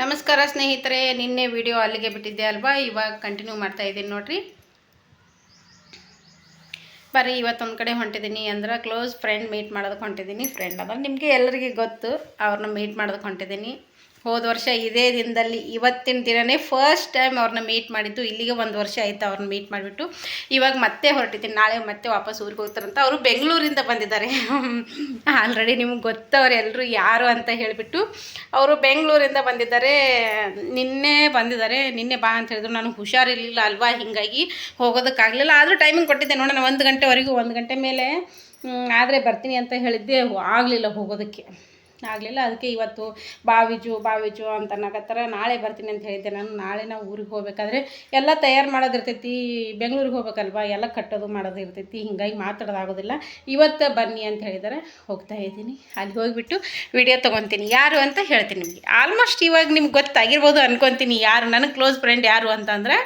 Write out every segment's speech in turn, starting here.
ನಮಸ್ಕಾರ ಸ್ನೇಹಿತರೆ, ನಿನ್ನೆ ವಿಡಿಯೋ ಅಲ್ಲಿಗೆ ಬಿಟ್ಟಿದ್ದೆ ಅಲ್ವಾ? ಇವಾಗ ಕಂಟಿನ್ಯೂ ಮಾಡ್ತಾ ಇದ್ದೀನಿ ನೋಡ್ರಿ. ಬರ್ರಿ, ಇವತ್ತೊಂದು ಕಡೆ ಹೊಂಟಿದ್ದೀನಿ ಅಂದ್ರೆ ಕ್ಲೋಸ್ ಫ್ರೆಂಡ್ ಮೀಟ್ ಮಾಡೋದಕ್ಕೆ ಹೊಂಟಿದ್ದೀನಿ. ಫ್ರೆಂಡ್ ಅದ ನಿಮಗೆ ಎಲ್ಲರಿಗೆ ಗೊತ್ತು, ಅವ್ರನ್ನ ಮೀಟ್ ಮಾಡೋದಕ್ಕೆ ಹೊಂಟಿದ್ದೀನಿ. ಹೋದ ವರ್ಷ ಇದೇ ದಿನದಲ್ಲಿ ಇವತ್ತಿನ ದಿನನೇ ಫಸ್ಟ್ ಟೈಮ್ ಅವ್ರನ್ನ ಮೀಟ್ ಮಾಡಿದ್ದು. ಇಲ್ಲಿಗೆ ಒಂದು ವರ್ಷ ಆಯಿತು ಅವ್ರನ್ನ ಮೀಟ್ ಮಾಡಿಬಿಟ್ಟು. ಇವಾಗ ಮತ್ತೆ ಹೊರಟಿದ್ದೀನಿ. ನಾಳೆ ಮತ್ತೆ ವಾಪಸ್ ಊರಿಗೆ ಹೋಗ್ತಾರಂತ ಅವರು ಬೆಂಗಳೂರಿಂದ ಬಂದಿದ್ದಾರೆ. ಆಲ್ರೆಡಿ ನಿಮ್ಗೆ ಗೊತ್ತವ್ರು ಎಲ್ಲರೂ ಯಾರು ಅಂತ ಹೇಳಿಬಿಟ್ಟು ಅವರು ಬೆಂಗಳೂರಿಂದ ಬಂದಿದ್ದಾರೆ. ನಿನ್ನೆ ಬಂದಿದ್ದಾರೆ. ನಿನ್ನೆ ಬಾ ಅಂತ ಹೇಳಿದ್ರು. ನಾನು ಹುಷಾರಿರಲಿಲ್ಲ ಅಲ್ವಾ? ಹೀಗಾಗಿ ಹೋಗೋದಕ್ಕಾಗಲಿಲ್ಲ. ಆದರೂ ಟೈಮಿಂಗ್ ಕೊಟ್ಟಿದ್ದೆ. ನೋಡೋಣ, ಒಂದು ಗಂಟೆವರೆಗೂ ಒಂದು ಗಂಟೆ ಮೇಲೆ ಆದರೆ ಬರ್ತೀನಿ ಅಂತ ಹೇಳಿದ್ದೆ. ಆಗಲಿಲ್ಲ ಹೋಗೋದಕ್ಕೆ. ಆಗಲಿಲ್ಲ. ಅದಕ್ಕೆ ಇವತ್ತು ಬಾವಿಜು ಬಾವಿಜು ಅಂತ ಅನ್ನಕತ್ತಾರ, ನಾಳೆ ಬರ್ತೀನಿ ಅಂತ ಹೇಳಿದ್ದೆ ನಾನು. ನಾಳೆ ನಾವು ಊರಿಗೆ ಹೋಗ್ಬೇಕಾದ್ರೆ ಎಲ್ಲ ತಯಾರು ಮಾಡೋದಿರ್ತೈತಿ. ಬೆಂಗ್ಳೂರಿಗೆ ಹೋಗ್ಬೇಕಲ್ವಾ? ಎಲ್ಲ ಕಟ್ಟೋದು ಮಾಡೋದು ಇರ್ತೈತಿ ಹಿಂಗಾಗಿ ಮಾತಾಡೋದಾಗೋದಿಲ್ಲ. ಇವತ್ತು ಬನ್ನಿ ಅಂತ ಹೇಳಿದರೆ ಹೋಗ್ತಾ ಇದ್ದೀನಿ. ಅಲ್ಲಿ ಹೋಗಿಬಿಟ್ಟು ವಿಡಿಯೋ ತೊಗೊತೀನಿ. ಯಾರು ಅಂತ ಹೇಳ್ತೀನಿ ನಿಮಗೆ. ಆಲ್ಮೋಸ್ಟ್ ಇವಾಗ ನಿಮ್ಗೆ ಗೊತ್ತಾಗಿರ್ಬೋದು ಅನ್ಕೊತೀನಿ ಯಾರು. ನನ್ನ ಕ್ಲೋಸ್ ಫ್ರೆಂಡ್ ಯಾರು ಅಂತಂದ್ರೆ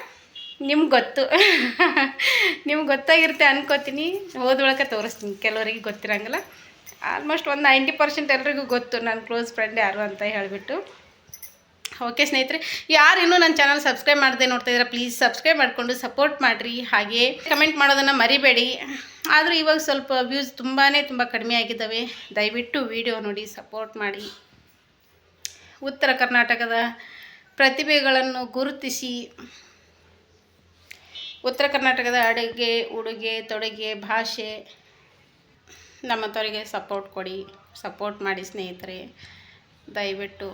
ನಿಮ್ಗೆ ಗೊತ್ತು. ನಿಮ್ಗೆ ಗೊತ್ತಾಗಿರುತ್ತೆ ಅನ್ಕೋತೀನಿ. ಹೋದ್ರೊಳಗೆ ತೋರಿಸ್ತೀನಿ. ಕೆಲವರಿಗೆ ಗೊತ್ತಿರಂಗಿಲ್ಲ. ಆಲ್ಮೋಸ್ಟ್ ಒಂದು ನೈಂಟಿ ಪರ್ಸೆಂಟ್ ಎಲ್ರಿಗೂ ಗೊತ್ತು ನನ್ನ ಕ್ಲೋಸ್ ಫ್ರೆಂಡ್ ಯಾರು ಅಂತ ಹೇಳಿಬಿಟ್ಟು. ಓಕೆ ಸ್ನೇಹಿತರೆ, ಯಾರು ಇನ್ನೂ ನನ್ನ ಚಾನಲ್ ಸಬ್ಸ್ಕ್ರೈಬ್ ಮಾಡದೆ ನೋಡ್ತಾ ಇದ್ರೆ ಪ್ಲೀಸ್ ಸಬ್ಸ್ಕ್ರೈಬ್ ಮಾಡಿಕೊಂಡು ಸಪೋರ್ಟ್ ಮಾಡಿರಿ. ಹಾಗೆ ಕಮೆಂಟ್ ಮಾಡೋದನ್ನು ಮರಿಬೇಡಿ. ಆದರೂ ಇವಾಗ ಸ್ವಲ್ಪ ವ್ಯೂಸ್ ತುಂಬಾ ತುಂಬ ಕಡಿಮೆ ಆಗಿದ್ದಾವೆ. ದಯವಿಟ್ಟು ವಿಡಿಯೋ ನೋಡಿ ಸಪೋರ್ಟ್ ಮಾಡಿ. ಉತ್ತರ ಕರ್ನಾಟಕದ ಪ್ರತಿಭೆಗಳನ್ನು ಗುರುತಿಸಿ. ಉತ್ತರ ಕರ್ನಾಟಕದ ಅಡುಗೆ, ಉಡುಗೆ, ತೊಡುಗೆ, ಭಾಷೆ. ನಮ್ಮಂಥವ್ರಿಗೆ ಸಪೋರ್ಟ್ ಕೊಡಿ ಸಪೋರ್ಟ್ ಮಾಡಿ ಸ್ನೇಹಿತರೆ. ದಯವಿಟ್ಟು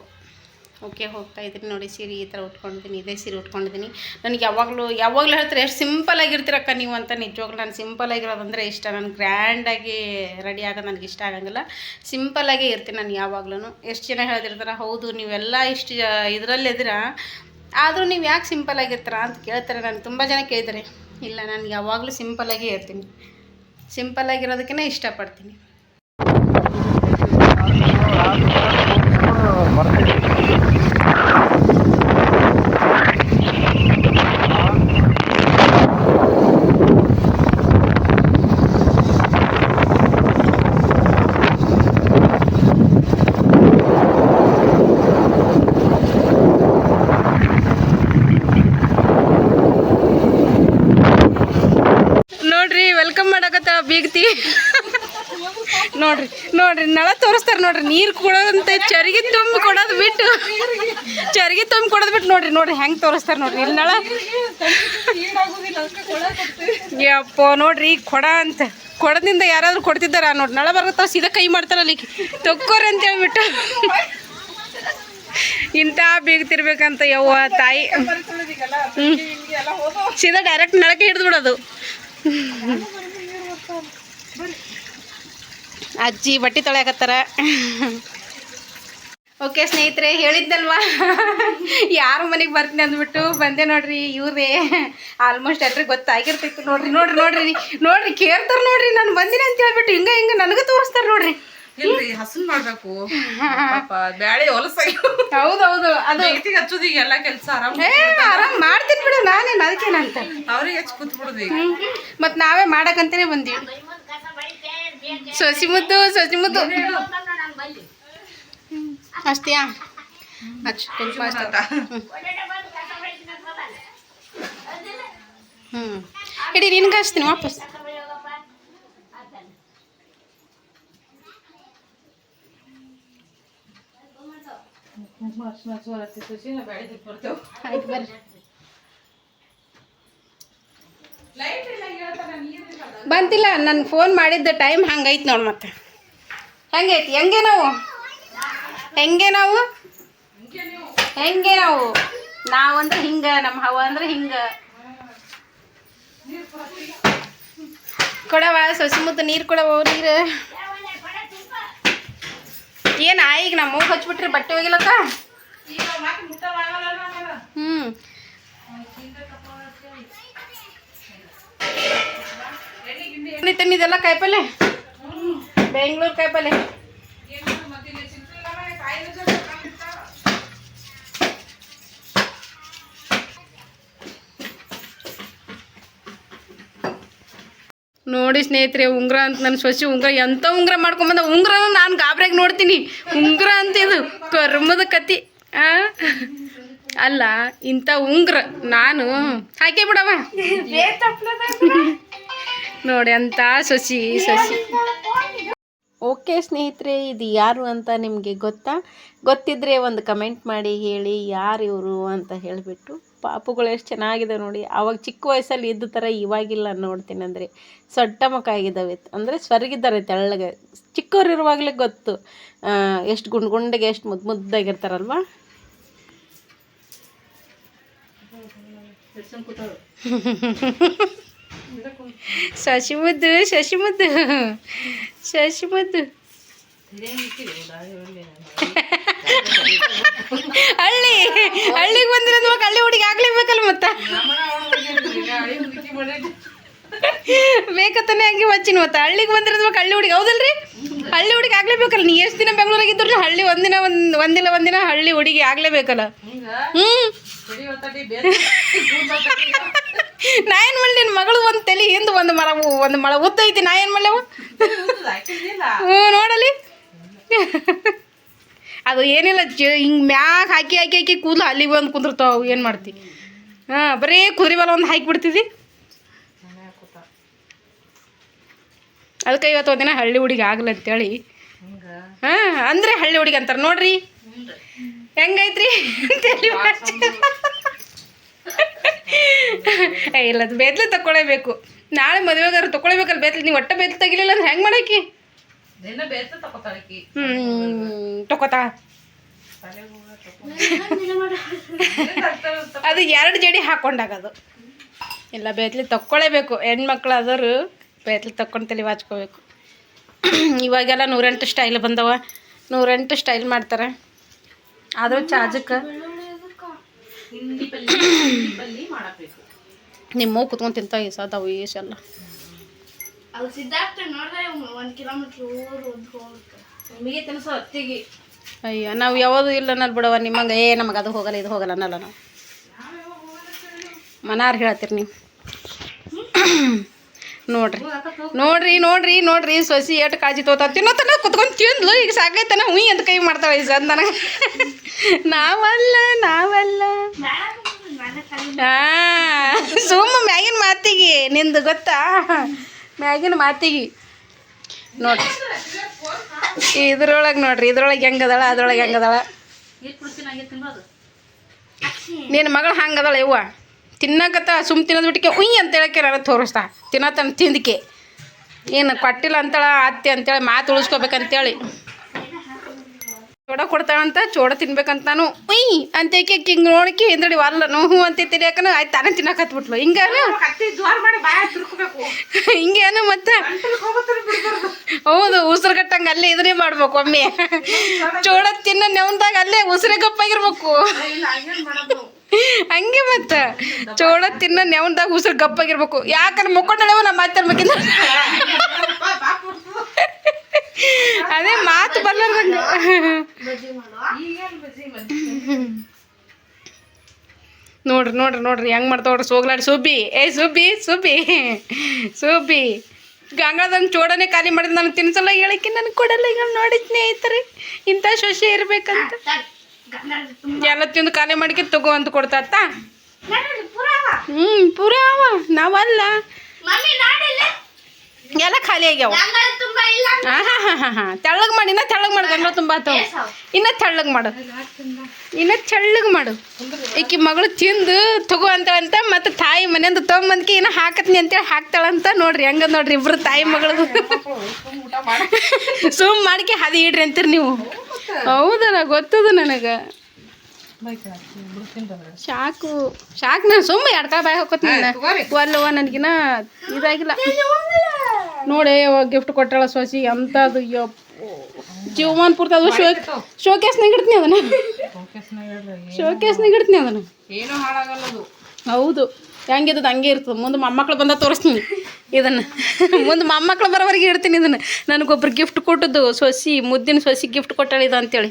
ಓಕೆ, ಹೋಗ್ತಾ ಇದ್ರಿ ನೋಡಿ, ಸೀರೆ ಈ ಥರ ಉಟ್ಕೊಂಡಿದ್ದೀನಿ, ಇದೇ ಸೀರೆ ಉಟ್ಕೊಂಡಿದ್ದೀನಿ. ನನಗೆ ಯಾವಾಗಲೂ ಯಾವಾಗಲೂ ಹೇಳ್ತಾರೆ, ಎಷ್ಟು ಸಿಂಪಲ್ ಆಗಿರ್ತೀರಕ್ಕ ನೀವು ಅಂತ ನಿಜವಾಗ್ಲೂ ನಾನು ಸಿಂಪಲ್ ಆಗಿರೋದಂದರೆ ಇಷ್ಟ. ನಾನು ಗ್ರ್ಯಾಂಡಾಗಿ ರೆಡಿ ಆಗೋದು ನನಗೆ ಇಷ್ಟ ಆಗಂಗಿಲ್ಲ. ಸಿಂಪಲ್ಲಾಗೇ ಇರ್ತೀನಿ ನಾನು ಯಾವಾಗ್ಲೂ ಎಷ್ಟು ಜನ ಹೇಳ್ದಿರ್ತಾರೆ ಹೌದು, ನೀವೆಲ್ಲ ಇಷ್ಟು ಇದರಲ್ಲಿದ್ದೀರಾ ಆದರೂ ನೀವು ಯಾಕೆ ಸಿಂಪಲ್ ಆಗಿರ್ತೀರಾ ಅಂತ ಕೇಳ್ತಾರೆ. ನಾನು ತುಂಬ ಜನ ಕೇಳಿದ್ದಾರೆ, ಇಲ್ಲ, ನಾನು ಯಾವಾಗಲೂ ಸಿಂಪಲ್ಲಾಗೇ ಇರ್ತೀನಿ. ಸಿಂಪಲ್ ಆಗಿರೋದಕ್ಕೇ ಇಷ್ಟಪಡ್ತೀನಿ ನೋಡ್ರಿ ವೆಲ್ಕಮ್ ಬೀಗ್ತಿ ನೋಡ್ರಿ ನೋಡ್ರಿ, ನಳ ತೋರಿಸ್ತಾರೆ ನೋಡ್ರಿ, ನೀರು ಕೊಡೋದಂತೆ ಚರಿಗೆ ತುಂಬಿ ಕೊಡೋದು ಬಿಟ್ಟು. ಚರಿಗೆ ತುಂಬಿ ಕೊಡೋದು ಬಿಟ್ಟು ನೋಡ್ರಿ ನೋಡ್ರಿ ಹೆಂಗೆ ತೋರಿಸ್ತಾರೆ ನೋಡ್ರಿ. ಇಲ್ಲಿ ನಳ. ಯಪ್ಪ, ನೋಡ್ರಿ ಈಗ ಕೊಡ ಅಂತ. ಕೊಡದಿಂದ ಯಾರಾದ್ರೂ ಕೊಡ್ತಿದ್ದಾರ ನೋಡಿ ನಳ ಬರುತ್ತಾವ ಸೀದಾ ಕೈ ಮಾಡ್ತಾರಲ್ಲ ಈಗ ತೊಕ್ಕೋರಿ ಅಂತ ಹೇಳ್ಬಿಟ್ಟು. ಇಂಥ ಬೀಗ್ತಿರ್ಬೇಕಂತ ಯವ್ವ ತಾಯಿ. ಹ್ಞೂ ಸೀದಾ ಡೈರೆಕ್ಟ್ ನಳಕ್ಕೆ ಹಿಡಿದು ಬಿಡೋದು. ಅಜ್ಜಿ ಬಟ್ಟೆ ತೊಳೆಯಕತ್ತಾರ. ಓಕೆ ಸ್ನೇಹಿತರೆ ಹೇಳಿದ್ದಲ್ವಾ ಯಾರ ಮನೆಗೆ ಬರ್ತೀನಿ ಅಂದ್ಬಿಟ್ಟು ಬಂದೆ ನೋಡ್ರಿ ಇವ್ರೇ ಆಲ್ಮೋಸ್ಟ್ ಎಲ್ರಿಗೆ ಗೊತ್ತಾಗಿರ್ತಿತ್ತು. ನೋಡ್ರಿ ನೋಡ್ರಿ ನೋಡ್ರಿ ನೋಡ್ರಿ ಕೇಳ್ತಾರ ನೋಡ್ರಿ ನಾನು ಬಂದಿನಿ ಅಂತ ಹೇಳ್ಬಿಟ್ಟು ಹಿಂಗ ಹಿಂಗ ನನಗೂ ತೋರಿಸ್ತಾರ ನೋಡ್ರಿ. ಇಲ್ರಿ ಹಸನ್ ಮಾಡ್ಬೇಕು. ಪಾಪ ಬ್ಯಾಳೆ ಹೊಲಸಾಗಿ. ಹೌದೌದು ಅದು ಐತಿಗೆ ಹಚ್ಚೋದು ಈಗ ಎಲ್ಲಾ ಕೆಲ್ಸ ಆರಾಮ್ ಆರಾಮ್ ಮಾಡ್ತೀನಿ ಬಿಡು ನಾನೇನು ಅದಕ್ಕೇನಂತ. ಅವ್ರಿಗೆ ಹಚ್ಚಿ ಕೂತ್ ಈಗ. ಮತ್ತು ನಾವೇ ಮಾಡಕಂತಾನೆ ಬಂದೀವಿ. ಸೊಸಿ ಮುದ್ದು ಸಸಿ ಮುದ್ದು ಅಷ್ಟೆಯಾ ಕುಂಕುಮ ಅಷ್ಟೇ ಹ್ಞೂ ಇಡೀ ನಿನ್ಗೆ ಹಚ್ತೀನಿ ವಾಪಸ್ ಆಯ್ತು ಬರ್ರಿ ಬಂತಿಲ್ಲ ನನ್ನ ಫೋನ್ ಮಾಡಿದ್ದ ಟೈಮ್ ಹಂಗೈತೆ ನೋಡಿ ಮತ್ತೆ. ಹೆಂಗೈತಿ? ಹೆಂಗೆ ನಾವು? ಹೆಂಗೆ ನಾವು? ಹೆಂಗೆ ನಾವು? ನಾವು ಅಂದ್ರೆ ಹಿಂಗೆ ನಮ್ಮ ಹವ ಅಂದ್ರೆ ಹಿಂಗೆ. ಕೊಡವ ಸೊಸಿ ಮುದ್ದು ನೀರು ಕೊಡವ ನೀರು. ಏನು ಈಗ ನಮ್ಮ ಹಚ್ಬಿಟ್ರಿ, ಬಟ್ಟೆ ಹೋಗಿಲ್ಲಕ್ಕ ಹ್ಞೂ ತಂದಿದ್ದೆಲ್ಲ ಕಾಯಿಪಲ್ಲೆ? ಬೆಂಗಳೂರು ಕಾಯಿಪಲ್ಲೆ. ನೋಡಿ ಸ್ನೇಹಿತರೆ, ಉಂಗ್ರ ಅಂತ ನನ್ನ ಸೊಸಿ ಉಂಗ್ರ ಎಂಥ ಉಂಗ್ರ ಮಾಡ್ಕೊಂಬಂದ ಉಂಗ್ರ ನಾನು ಗಾಬ್ರಾಗಿ ನೋಡ್ತೀನಿ. ಉಂಗ್ರ ಅಂತ ಇದು ಕರ್ಮದ ಕತಿ? ಅಲ್ಲ ಇಂಥ ಉಂಗ್ರ ನಾನು ಹಾಕಿ ಬಿಡವ. ನೋಡಿ ಅಂತ ಸೊಸಿ ಸೊಸಿ ಓಕೆ ಸ್ನೇಹಿತರೆ ಇದು ಯಾರು ಅಂತ ನಿಮಗೆ ಗೊತ್ತಾ? ಗೊತ್ತಿದ್ರೆ ಒಂದು ಕಮೆಂಟ್ ಮಾಡಿ ಹೇಳಿ ಯಾರು ಇವರು ಅಂತ ಹೇಳಿಬಿಟ್ಟು. ಪಾಪುಗಳು ಎಷ್ಟು ಚೆನ್ನಾಗಿದೆ ನೋಡಿ. ಆವಾಗ ಚಿಕ್ಕ ವಯಸ್ಸಲ್ಲಿ ಇದ್ದ ಥರ ಇವಾಗಿಲ್ಲ ನೋಡ್ತೀನಿ ಅಂದರೆ. ಸೊಟ್ಟ ಮುಖ ಆಗಿದ್ದಾವೆ. ಅಂದರೆ ಸ್ವರ್ಗಿದ್ದಾರೆ ತೆಳ್ಳಗೆ. ಚಿಕ್ಕವ್ರು ಇರುವಾಗಲೇ ಗೊತ್ತು. ಎಷ್ಟು ಗುಂಡ್ ಗುಂಡಿಗೆ ಎಷ್ಟು ಮುದ್ದು ಮುದ್ದಾಗಿರ್ತಾರಲ್ವಾ? ಶಶಿ ಮುದ್ದು ಶಶಿ ಮುದ್ದು ಶಶಿ ಮುದ್ದು ಹಳ್ಳಿ, ಹಳ್ಳಿಗೆ ಬಂದಿರೋದು ಮಗ ಹಳ್ಳಿ ಹುಡುಗಿ ಆಗ್ಲೇಬೇಕಲ್ಲ ಮತ್ತ? ಬೇಕತ್ತಾನೆ ಹಂಗೆ ಮಚ್ಚಿನ ಮತ್ತ. ಹಳ್ಳಿಗೆ ಬಂದಿರೋದು ಮಗ ಹಳ್ಳಿ ಹುಡುಗಿ ಹೌದಲ್ರಿ? ಹಳ್ಳಿ ಹುಡುಗಿ ಆಗ್ಲೇಬೇಕಲ್ಲ ನೀ ಎಷ್ಟು ದಿನ ಬೆಂಗಳೂರಾಗಿದ್ರು ಹಳ್ಳಿ ಒಂದಿನ ಒಂದ್, ಒಂದಿಲ್ಲ ಒಂದಿನ ಹಳ್ಳಿ ಹುಡುಗಿ ಆಗ್ಲೇಬೇಕಲ್ಲ ಹ್ಮ್. ನಾ ಏನ್ ಮಗಳು ಒಂದ್ ತಲೆ ಹಿಂದ್ ಒಂದು ಮರ ಒಂದು ಮಳ ಉತ್ತೈತಿ ಐತಿ. ನಾ ಏನ್ ಮಾಡ್ಲವ ಹ್ಞೂ ನೋಡಲಿ. ಅದು ಏನಿಲ್ಲ ಜ ಹಿಂಗೆ ಮ್ಯಾಗ ಹಾಕಿ ಹಾಕಿ ಹಾಕಿ ಕೂದಲು ಅಲ್ಲಿಗೆ ಬಂದು ಕುಂದಿರ್ತಾವ ಏನು ಮಾಡ್ತಿ? ಹಾಂ ಬರೀ ಕುದುರೆ ಬಲ ಒಂದು ಹಾಕಿ ಬಿಡ್ತಿದ್ದಿ ಅದಕ್ಕೆ ಇವತ್ತು ಒಂದಿನ ಹಳ್ಳಿ ಹುಡುಗಿ ಆಗಲ್ಲ ಅಂತೇಳಿ. ಹಾಂ ಅಂದ್ರೆ ಹಳ್ಳಿ ಹುಡುಗಿ ಅಂತಾರೆ. ನೋಡ್ರಿ. ಹೆಂಗೈತ್ರಿ? ಅಂತೇಳಿ ಇಲ್ಲ ಅದು ಬೇತ್ಲೆ ತಗೊಳ್ಳೇಬೇಕು ನಾಳೆ ಮದುವೆಗಾರ ತಗೊಳ್ಬೇಕಲ್ಲ ಬೇತ್ಲೆ ನೀವು ಒಟ್ಟ ಬೇತ್ಲೆ ತೆಗಿಲಿಲ್ಲ ಅಂದ್ರೆ ಹೆಂಗೆ ಮಾಡಾಕಿ? ದಿನ ಬೇಸ ತಗೋತಾಳಕಿ ಹ್ಮ್ ತಕೋತಾ ಅದು ಎರಡು ಜಡಿ ಹಾಕೊಂಡಾಗದು ಇಲ್ಲ ಬೇತ್ಲಿ ತಕ್ಕೊಳ್ಳೇಬೇಕು ಹೆಣ್ಮಕ್ಳು ಆದರೂ ಬೇತ್ಲಿ ತಕ್ಕೊಂಡು ತಲೆ ವಾಚ್ಕೋಬೇಕು. ಇವಾಗೆಲ್ಲ ನೂರೆಂಟು ಸ್ಟೈಲ್ ಬಂದವ. ನೂರೆಂಟು ಸ್ಟೈಲ್ ಮಾಡ್ತಾರೆ. ಆದರೂ ಚಾರ್ಜಕ್ಕೆ ನಿಮ್ಮ ಕುತ್ಕೊಂಡು ತಿಂತ ಈ ಸದಾವು ಎಲ್ಲ. ಅದು ಸಿದ್ಧಾರ್ಥ ನೋಡಿದ್ರೆ ಒಂದು ಕಿಲೋಮೀಟ್ರ್ ಊರು ಒಂದು ಹೋಗುತ್ತೆ ನಿಮಗೆ ತಿನ್ಸೋ ಅತ್ತಿಗೆ ಅಯ್ಯ ನಾವು ಯಾವುದು ಇಲ್ಲ ಅನ್ನಲ್ ಬಿಡವ ನಿಮ್ಮಂಗೆ ಏ ನಮಗೆ ಅದು ಹೋಗಲ್ಲ ಇದು ಹೋಗಲ್ಲ ಅನ್ನಲ್ಲ ನಾವು. ಮನಾರ್ ಹೇಳ್ತೀರಿ ನೀವು. ನೋಡ್ರಿ ನೋಡ್ರಿ ನೋಡ್ರಿ ನೋಡ್ರಿ ಸೊಸಿ ಎಷ್ಟು ಕಾಳಜಿ ತೋತ ತಿನ್ನೋತನ ಕುತ್ಕೊಂಡು ತಿಂದ್ಲು ಈಗ ಸಾಕೈತನ ಹುಯ್ ಅಂತ ಕೈ ಮಾಡ್ತಾಳೆ ಈ ಸದ್ ನನಗೆ. ನಾವಲ್ಲ ನಾವಲ್ಲ. ಸುಮ್ಮ ಮ್ಯಾಗಿನ ಮಾತಿಗೆ, ನಿಂದು ಗೊತ್ತಾ? ಮ್ಯಾಗಿನ ಮಾತಿಗೆ. ನೋಡ್ರಿ ಇದ್ರೊಳಗೆ ನೋಡ್ರಿ, ಇದ್ರೊಳಗೆ ಹೆಂಗದಾಳ, ಅದ್ರೊಳಗೆ ಹೆಂಗದಾಳ? ನಿನ್ನ ಮಗಳು ಹಂಗದಾಳ ಯವ್ವ. ತಿನ್ನಕತ್ತ ಸುಮ್ಮ ತಿನ್ನೋದು ಬಿಟ್ಟಿಕೆ ಉಯ್ ಅಂತ ಹೇಳಕ್ಕೆ ತೋರಿಸ್ತಾ ತಿನ್ನತನ ತಿಂದಕ್ಕೆ ಏನು ಕೊಟ್ಟಿಲ್ಲ ಅಂತಳ ಅತ್ತೆ ಅಂತೇಳಿ, ಮಾತು ಉಳಿಸ್ಕೋಬೇಕಂತೇಳಿ. ಚೋಡ ಕೊಡ್ತಾವಂತ ಚೋಡ ತಿನ್ಬೇಕಂತ ನಾನು ಉಯ್ ಅಂತ ಹಿಂಗ್ ನೋಡಕ್ಕೆ ಹಿಂದಡಿ ವಾರಲ್ಲ ನೋವು ಅಂತ ತಿರಿಯಾಕನ ಆಯ್ತು ತಾನೇ ಹಿಂಗಾನು ಮಾಡಿ ಬಾಯ ತಿರ್ಕೋಬೇಕು. ಹಿಂಗೇನು ಮತ್ತೆ? ಹೌದು ಉಸಿರು ಕಟ್ಟಂಗೆ ಅಲ್ಲೇ ಇದನ್ನೇ ಮಾಡ್ಬೇಕು ಒಮ್ಮೆ. ಚೋಡ ತಿನ್ನ ನೆವಂದಾಗ ಅಲ್ಲೇ ಉಸಿರೇ ಗಪ್ಪಾಗಿರ್ಬೇಕು. ಹಂಗೇನ್ ಹಂಗೆ ಮತ್ತ? ಚೋಳ ತಿನ್ನ ನೆವನ್ದಾಗ ಉಸಿರು ಗಪ್ಪಾಗಿರ್ಬೇಕು. ಯಾಕಂದ್ರೆ ಮುಕ್ಕೊಂಡಳೆವ ನಮ್ಮ ಮಾತಾಡ ಬೇಕಿಂದ ಅದೇ ಮಾತು ಬರ್ಲಾರ್ದಂಗ ನೋಡ್ರಿ ನೋಡ್ರಿ ನೋಡ್ರಿ, ಹೆಂಗ್ ಮಾಡ್ತಾವ ನೋಡ್ರಿ, ಸೋಗ್ಲಾಡಿ ಸುಬ್ಬಿ ಏ ಸುಬ್ಬಿ ಸುಬ್ಬಿ ಸುಬ್ಬಿ ಗಂಗಾದಂಗೆ ಚೋಡನೆ ಖಾಲಿ ಮಾಡಿದ್ ನನಗೆ ತಿನ್ಸಲ್ಲ ಹೇಳಕ್ಕೆ ನನಗೆ ಕೊಡಲ್ಲ, ಈಗ ನೋಡಿ ಸ್ನೇಹಿತರೆ, ಇಂಥ ಶೋಷೆ ಇರ್ಬೇಕಂತ. ಎಲ್ಲ ತಿಂದು ಖಾಲಿ ಮಾಡಿಕೆ ತಗೋ ಅಂತ ಕೊಡ್ತಾತ. ಹ್ಞೂ ಪೂರ ಅವ ನಾವಲ್ಲ. ಎಲ್ಲ ಖಾಲಿ ಆಗ್ಯಾವ. ಗಂಗಾಳ ಮಾಡು ಇಲ್ಲ. ಹಾಂ ಹಾಂ ಹಾಂ ಹಾಂ ಹಾಂ ತೆಳ್ಳಗೆ ಮಾಡಿ ಇನ್ನ ತೆಳ್ಳಗೆ ಮಾಡು ಗಂಡ ತುಂಬ ಆತವ ಇನ್ನ ತೆಳ್ಳಗೆ ಮಾಡು. ಇನ್ನ ತೆಳ್ಳಗೆ ಮಾಡು. ಈಕಿ ಮಗಳು ತಿಂದು ತಗೋ ಅಂತ ಮತ್ತೆ ತಾಯಿ ಮನೆಯಿಂದ ತೊಗೊಂಬಂದ್ಕೆ ಇನ್ನ ಹಾಕತ್ನಿ ಅಂತೇಳಿ ಹಾಕ್ತಾಳಂತ ನೋಡ್ರಿ ಹೆಂಗ ನೋಡ್ರಿ ಇಬ್ರು ತಾಯಿ ಮಗಳು. ಸುಮ್ ಮಾಡ್ಕೆ ಹದಿ ಇಡ್ರಿ ಅಂತೀರಿ ನೀವು. ಹೌದಲ್ಲ ಗೊತ್ತದ ನನಗೆ. ಶಾಕು ಶಾಕ್ ನಾನು ಸುಮ್ಮನೆ ಎಡ್ಕ ಬಾಯ್ ಹೋಗ್ತೀನಿ. ಒಲ್ಲವ ನನಗಿನ ಇದಾಗಿಲ್ಲ. ನೋಡಿ ಗಿಫ್ಟ್ ಕೊಟ್ಟಾಳ ಸೊಸಿ ಎಂಥದ್ದು ಜೀವಮಾನ ಜೀವಮಾನ್ ಪೂರ್ತಿ ಅದು ಶೋ ಶೋಕೇಸ್ನಾಗ ಇಡ್ತೀನಿ ಅದನ್ನ. ಶೋಕೇಸ್ನಾಗ ಇಡ್ತೀನಿ ಅದನ್ನ. ಏನು ಹಾಳಾಗಲ್ಲ ಅದು. ಹೌದು. ಹೆಂಗಿದ್ದು ಹಂಗೆ ಇರ್ತದೆ. ಮುಂದೆ ಮೊಮ್ಮಕ್ಳು ಬಂದ ತೋರಿಸ್ತೀನಿ ಇದನ್ನು. ಮುಂದೆ ಮೊಮ್ಮಕ್ಳು ಬರೋವರೆಗೆ ಇಡ್ತೀನಿ ಇದನ್ನು. ನನಗೊಬ್ರು ಗಿಫ್ಟ್ ಕೊಟ್ಟದ್ದು ಸೊಸಿ ಮುದ್ದಿನ ಸೊಸಿ ಗಿಫ್ಟ್ ಕೊಟ್ಟಾಳಿದ ಇದು ಅಂತೇಳಿ.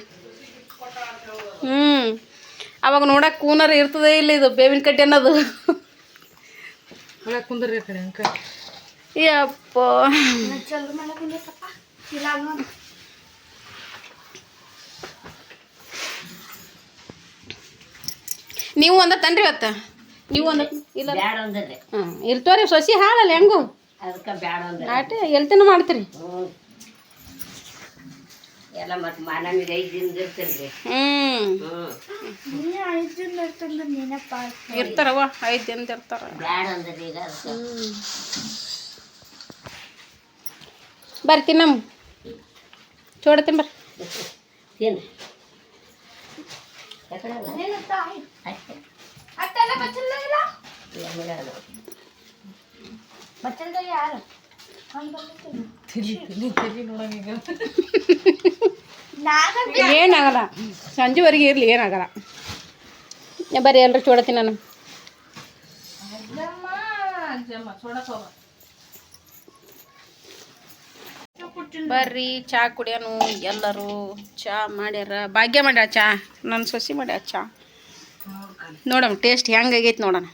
ಹ್ಞೂ ಅವಾಗ ನೋಡಕ್ಕೆ ಕೂನರ್ ಇರ್ತದೆ ಇಲ್ಲ ಇದು ಬೇವಿನ ಕಡ್ಡಿ ಅನ್ನೋದು. ಕುಂದ್ರಿ ಕಡೆ ಯಪ್ಪ. ನೀವು ಒಂದ ತನ್ರಿ ಇವತ್ತು? ನೀವು ಒಂದ ಇಲ್ಲ ಬ್ಯಾಡ ಅಂದ್ರಿ. ಹಾಂ ಇರ್ತವ್ರಿ ಸೊಸಿ ಹಾಳಲ್ಲ ಹೆಂಗು? ಅದಕ್ಕೆ ಬ್ಯಾಡ ಎಲ್ತನ ಮಾಡ್ತೀರಿ? ಹ್ಞೂ ಎಲ್ಲ ಮತ್ತೆ ಮಾನವಿಗೆ ಐದು ದಿನದ ಇರ್ತೀರಿ ಹ್ಞೂ ಹ್ಞೂ ನೀನೇ ಐದು ದಿನ ಇರ್ತಂದ್ರೆ ನೀನಪ್ಪ ಇರ್ತಾರವ್ವ ಐದು ದಿನದ ಇರ್ತಾರ. ಬ್ಯಾಡ ಅಂದ್ರೆ ಈಗ ಬರ್ತೀನಿ ಬಚ್ಚಲ್ದಾಗಿಲ್ಲ ಆಮೇಲೆ ಅದು ಬಚ್ಚಲ್ದಾಗ ಯಾರು? ಏನಾಗಲ್ಲ. ಸಂಜೆವರೆಗೆ ಇರಲಿ ಏನಾಗಲ್ಲ. ಬರ್ರಿ ಎಲ್ಲರೂ ಚೋಡತೀನಿ ನಾನು. ಬರ್ರಿ ಚಾ ಕುಡಿಯೋನು ಎಲ್ಲರೂ. ಚಾ ಮಾಡ್ಯಾರ. ಭಾಗ್ಯ ಮಾಡ್ಯಾರ ಚಾ. ನನ್ನ ಸೊಸಿ ಮಾಡ್ಯಾರ ಚಾ. ನೋಡಮ್ಮ ಟೇಸ್ಟ್ ಹೆಂಗಾಗೈತೆ ನೋಡೋಣ.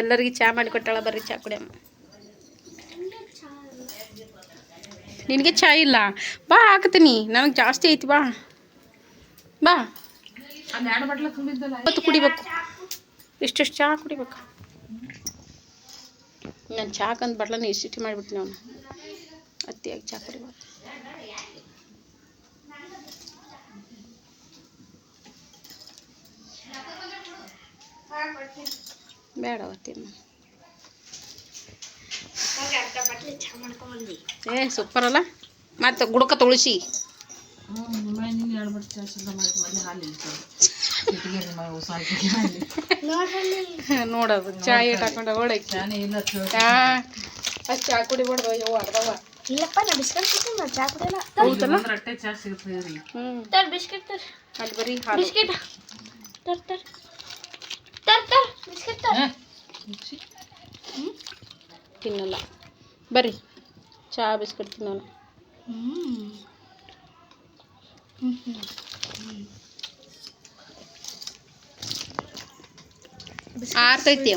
ಎಲ್ಲರಿಗೆ ಚಾ ಮಾಡಿ ಕೊಟ್ಟಾಳ ಬರ್ರಿ ಚಾ ಕುಡಿಯಮ್ಮ ನಿನಗೆ ಚಾ ಇಲ್ಲ. ಬಾ ಹಾಕ್ತೀನಿ ನನಗೆ ಜಾಸ್ತಿ ಐತಿ, ಬಾ. ಬಾ. ಇವತ್ತು ಕುಡಿಬೇಕು. ಇಷ್ಟಿಷ್ಟು ಚಹಾ ಕುಡಿಬೇಕು? ನಾನು ಚಾಕಂದು ಬಟ್ಲನ್ನ ಇಷ್ಟಿಟ್ಟು ಮಾಡಿಬಿಡ್ತೀನಿ ಅವನು. ಅತಿಯಾಗಿ ಚಹಾ ಕುಡಿಬೇಕು ಬೇಡ ಅವತ್ತಿನ ಅರ್ಧ ಬಟ್ಲಿ ಚಾ ಮಾಡ್ಕೊಂಬಂದಿ ಏ ಸೂಪರ್ ಅಲ್ಲ. ಮತ್ತೆ ಗುಡಕ ತುಳಸಿ. ನೋಡೋದು ಚಾ ಏಟ್ ಹಾಕೊಂಡ ಓಡಕ್ಕೆ ಚಾನೇ ಇಲ್ಲ ಚಾ ಕುಡಿಬಾರ್ದು ಅಯ್ಯೋ ಅರ್ಧವ ಇಲ್ಲಪ್ಪ ನಾ ಬಿಸ್ಕೆಟ್ ತಿಂತೀನಿ ನಾ ಚಾ ಕುಡಿಯಲ್ಲ. ಹೌದಲ್ಲ? ಅಂದ್ರೆ ಅಟ್ಟೆ ಚಾ ಸಿಗುತ್ತೆ ರೀ ಹ್ಞೂ ತರ್ ಬಿಸ್ಕೆಟ್ ತರ್. ಅಲ್ಲಿ ಬರೀ ಹಾಲು. ಬಿಸ್ಕೆಟ್. ತರ್ ತರ್. ತರ್ ತರ್ ಬಿಸ್ಕೆಟ್ ತರ್. ತಿನ್ನಲ್ಲ. ಬರ್ರಿ. ಚಹಾ ಬಿಸ್ಕೊಡ್ತೀನಿ ನಾನು ಆರ್ತೈತಿ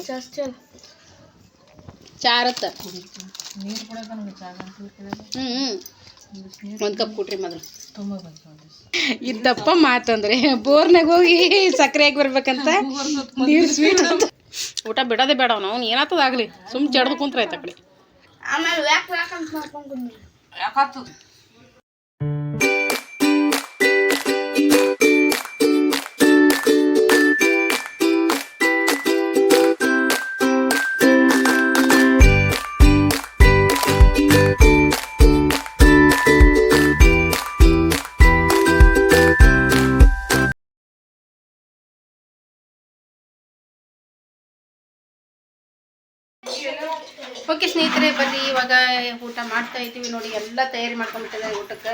ಚಾರತ್ತ ಹ್ಞೂ ಒಂದು ಕಪ್ ಕೊಟ್ರಿ ಮೊದಲು ಇದ್ದಪ್ಪ ಮಾತಂದ್ರೆ ಬೋರ್ನಾಗ ಹೋಗಿ ಸಕ್ಕರೆ ಆಗಿ ಬರ್ಬೇಕಂತ. ನೀರು ಸ್ವೀಟ್ ಊಟ ಬಿಡೋದೇ ಬೇಡ ಅವ್ನು. ಅವ್ನು ಏನಾಗ್ತದ ಆಗಲಿ. ಸುಮ್ ಚಡ್ದು ಕುಂತ್ರ ಆಯ್ತು ಆ ಕಡೆ. ಆಮೇಲೆ ವ್ಯಾಕ್ ವ್ಯಾಕ್ ಅಂತ ಮಾಡ್ಕೊಂಡು ಬಂದ್ರಿ ಇವಾಗ ಊಟ ಮಾಡ್ತಾ ಇದ್ದೀವಿ ನೋಡಿ ಎಲ್ಲ ತಯಾರಿ ಮಾಡ್ಕೊಂಡ್ಬಿಟ್ಟಿದ್ದಾರೆ ಊಟಕ್ಕೆ.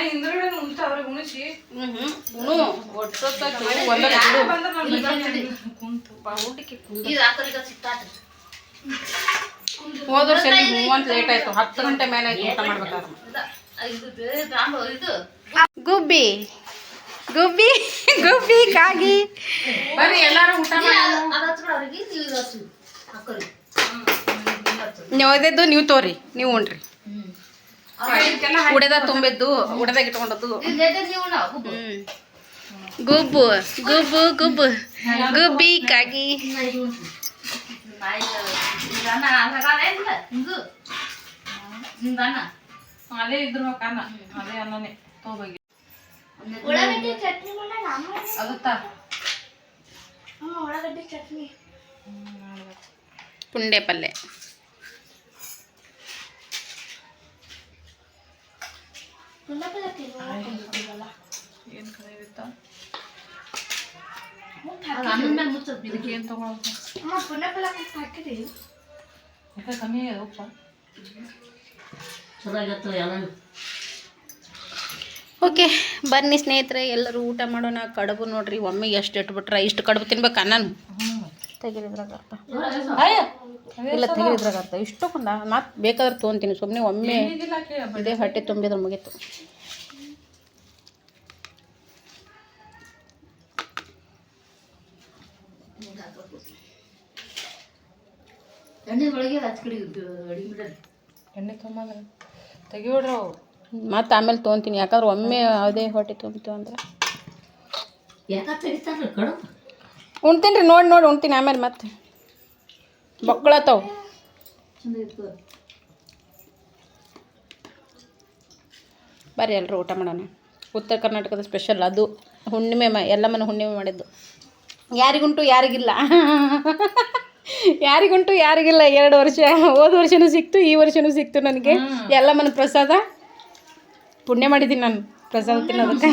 ಹಿಂದ್ಗಡೆ ಉಂಟ ಅವ್ರಿಗೆ ಉಣಿಸಿ. ಹ್ಞೂ ಹ್ಞೂ ಉಣು. ಒಟ್ಟೊತ್ತಾಗಿ ಒಂದರ ಬಿಡು ಕುಂತು. ಊಟಕ್ಕೆ ಹೋದ ವರ್ಷ ಮೂವತ್ತು ಲೇಟ್ ಆಯ್ತು. ಹತ್ತು ಗಂಟೆ ಮೇಲೆ ಆಯ್ತು ಊಟ ಮಾಡ್ಬೇಕಾದ್ರೆ. ಗುಬ್ಬಿ. ಗುಬ್ಬಿ ಗುಬ್ಬಿ ಕಾಗಿ. ಬರ್ರಿ ಎಲ್ಲರೂ ಊಟ ಮಾಡಿ. ನೀವು ಒಯ್ದದ್ದು ನೀವು ತೋರಿ ನೀವು ಉಣ್ರಿ. ಉಡದ ತುಂಬಿದ್ದು ಉಡೆದಾಗ ಇಟ್ಕೊಂಡದ್ದು. ಗುಬ್ಬು. ಗುಬ್ಬು ಗುಬ್ಬು ಗುಬ್ಬಿ. ಕಾಗಿ. ಅದೇ ಇದ್ರು ಅದೇ ಅನ್ನನೇ. ತಗೋಬೇಕು ಉಳ್ಳಾಗಡ್ಡಿ ಚಟ್ನಿ ಅಮ್ಮ ಉಳ್ಳಾಗಡ್ಡಿ ಚಟ್ನಿ. ಪುಂಡೆ ಪಲ್ಯ ಪುಂಡಪದ ತಿನ್ನಲ್ಲ ಏನು ಕರೆ ಇರುತ್ತಾ? ಅಮ್ಮ ಇದಕ್ಕೆ ಏನು ಪುಂಡೆ ಪಲ್ಯ ಹಾಕಿರಿ. ಯಾಕೆ ಕಮ್ಮಿ ಇದೆ ಉಪ್ಪ ಚಲೋ ಎಲ್ಲ ಓಕೆ ಬನ್ನಿ ಸ್ನೇಹಿತರೆ ಎಲ್ಲರೂ ಊಟ ಮಾಡೋಣ. ಕಡುಬು ನೋಡ್ರಿ ಒಮ್ಮೆ ಎಷ್ಟು ಇಟ್ಬಿಟ್ರೆ ಇಷ್ಟು ಕಡುಬು ತಿನ್ಬೇಕು ನಾನು? ಅರ್ಥ ಇಲ್ಲ ತೆಗಿದ್ರಾಗ ಅರ್ಥ ಇಷ್ಟು ಕೊಂಡ ಮತ್ತೆ ಬೇಕಾದ್ರೆ ತೊಗೊಂತೀನಿ ಸುಮ್ಮನೆ ಒಮ್ಮೆ ಇದೇ ಹೊಟ್ಟೆ ತುಂಬಿದ್ರೆ ಮುಗೀತು. ಎಣ್ಣೆ ಒಳಗೆ ಹಚ್ಚ ಎಣ್ಣೆ ತೊಗೊಂಬಂದ್ರೆ ತೆಗಿಬಿಡ್ರಿ ಅವು. ಮತ್ತು ಆಮೇಲೆ ತೊಗೊತೀನಿ ಯಾಕಂದ್ರೆ ಒಮ್ಮೆ ಅದೇ ಹೊಟ್ಟೆ ತುಂಬಿತು ಅಂದ್ರೆ. ಉಣ್ತೀನಿ ರೀ ನೋಡಿ ನೋಡಿ ಉಣ್ತೀನಿ ಆಮೇಲೆ ಮತ್ತೆ. ಮಕ್ಕಳತ್ತವು ಬರ್ರಿ ಎಲ್ಲರೂ ಊಟ ಮಾಡೋಣ. ಉತ್ತರ ಕರ್ನಾಟಕದ ಸ್ಪೆಷಲ್ ಅದು. ಹುಣ್ಣಿಮೆ ಮ ಮನೆ ಹುಣ್ಣಿಮೆ ಮಾಡಿದ್ದು. ಯಾರಿಗುಂಟು ಯಾರಿಗಿಲ್ಲ. ಯಾರಿಗುಂಟು ಯಾರಿಗಿಲ್ಲ. ಎರಡು ವರ್ಷ ಹೋದ ವರ್ಷನೂ ಸಿಕ್ತು ಈ ವರ್ಷನೂ ಸಿಕ್ತು ನನಗೆ. ಎಲ್ಲ ಮನೆ ಪ್ರಸಾದ. ಪುಣ್ಯ ಮಾಡಿದ್ದೀನಿ ನಾನು ಪ್ರಸಾದ ತಿನ್ನೋದಕ್ಕೆ.